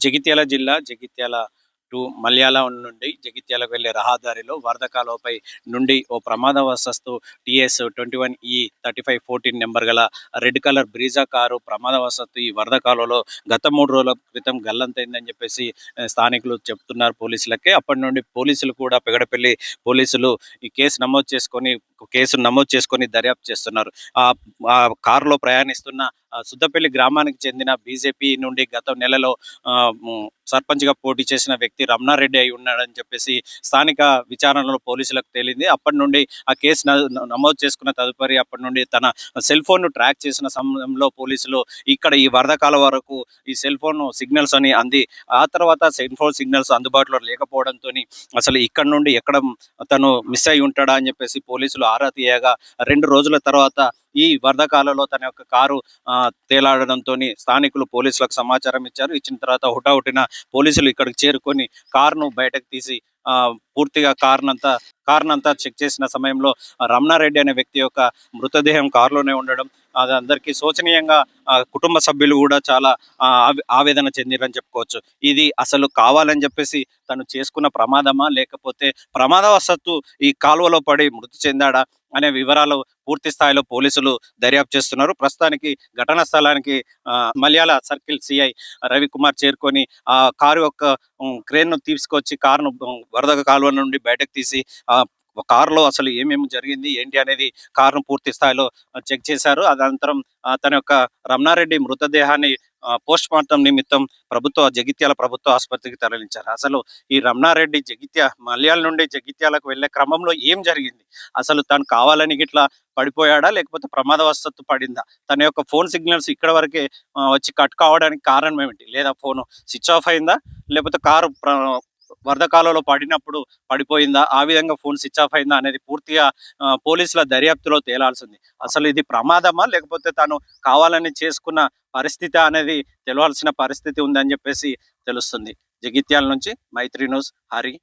జగిత్యాల జిల్లా జగిత్యాల టు మల్యాల నుండి జగిత్యాలకు వెళ్ళే రహదారిలో వరద కాలువపై నుండి ఓ ప్రమాదవశస్తు TS twenty one E thirty five fourteen number గల రెడ్ కలర్ బ్రీజా కారు ప్రమాదవశత్తు ఈ వరద కాలువలో గత మూడు రోజుల క్రితం గల్లంతైందని చెప్పేసి స్థానికులు చెప్తున్నారు పోలీసులకే. అప్పటి నుండి పోలీసులు కూడా పెగడపల్లి పోలీసులు ఈ కేసు నమోదు చేసుకొని కేసు నమోదు చేసుకొని దర్యాప్తు చేస్తున్నారు. ఆ ఆ కారులో ప్రయాణిస్తున్న సుద్దపల్లి గ్రామానికి చెందిన బీజేపీ నుండి గత నెలలో సర్పంచ్గా పోటీ చేసిన వ్యక్తి రమణారెడ్డి అయి ఉన్నాడని చెప్పేసి స్థానిక విచారణలో పోలీసులకు తేలింది. అప్పటి నుండి ఆ కేసు నమోదు చేసుకున్న తదుపరి అప్పటి నుండి తన సెల్ ఫోన్ను ట్రాక్ చేసిన సమయంలో పోలీసులు ఇక్కడ ఈ వరద కాలం వరకు ఈ సెల్ ఫోన్ సిగ్నల్స్ అని అంది. ఆ తర్వాత సెల్ ఫోన్ సిగ్నల్స్ అందుబాటులో లేకపోవడంతో అసలు ఇక్కడ నుండి ఎక్కడ తను మిస్ అయి ఉంటాడా అని చెప్పేసి పోలీసులు ఆరా తీయగా రెండు రోజుల తర్వాత ఈ వరద కాలంలో తన యొక్క కారు తేలాడడంతో స్థానికులు పోలీసులకు సమాచారం ఇచ్చారు. ఇచ్చిన తర్వాత హుటాహుటిన పోలీసులు ఇక్కడికి చేరుకొని కారును బయటకు తీసి పూర్తిగా కారునంతా కారునంతా చెక్ చేసిన సమయంలో రమణారెడ్డి అనే వ్యక్తి యొక్క మృతదేహం కారులోనే ఉండడం అది అందరికీ శోచనీయంగా కుటుంబ సభ్యులు కూడా చాలా ఆవేదన చెందిరని చెప్పుకోవచ్చు. ఇది అసలు కావాలని చెప్పేసి తను చేసుకున్న ప్రమాదమా? లేకపోతే ప్రమాదవశత్తు ఈ కాలువలో పడి మృతి చెందాడా? అనే వివరాలు పూర్తి స్థాయిలో పోలీసులు దర్యాప్తు చేస్తున్నారు. ప్రస్తుతానికి ఘటనా స్థలానికి ఆ, సర్కిల్ సిఐ రవికుమార్ చేరుకొని ఆ కారు యొక్క క్రేన్ను తీసుకొచ్చి కారును వరద కాలువ నుండి బయటకు తీసి కారులో అసలు ఏమేమి జరిగింది ఏంటి అనేది కారును పూర్తి స్థాయిలో చెక్ చేశారు. అనంతరం తన యొక్క రమణారెడ్డి మృతదేహాన్ని పోస్ట్ మార్టం నిమిత్తం ప్రభుత్వ జగిత్యాల ప్రభుత్వ ఆసుపత్రికి తరలించారు. అసలు ఈ రమణారెడ్డి జగిత్య మల్యాల నుండి జగిత్యాలకు వెళ్ళే క్రమంలో ఏం జరిగింది? అసలు తను కావాలని గిట్లా పడిపోయాడా? లేకపోతే ప్రమాదవశత్తు పడిందా? తన యొక్క ఫోన్ సిగ్నల్స్ ఇక్కడ వరకే వచ్చి కట్ కావడానికి కారణం ఏమిటి? లేదా ఫోన్ స్విచ్ ఆఫ్ అయిందా? లేకపోతే కారు వరద కాలంలో పడినప్పుడు పడిపోయిందా? ఆ విధంగా ఫోన్ స్విచ్ ఆఫ్ అయిందా అనేది పూర్తిగా పోలీసుల దర్యాప్తులో తేలాల్సింది. అసలు ఇది ప్రమాదమా? లేకపోతే తాను కావాలని చేసుకున్న పరిస్థితి అనేది తెలవాల్సిన పరిస్థితి ఉందని చెప్పేసి తెలుస్తుంది. జగిత్యాల నుంచి మైత్రి న్యూస్ హరి.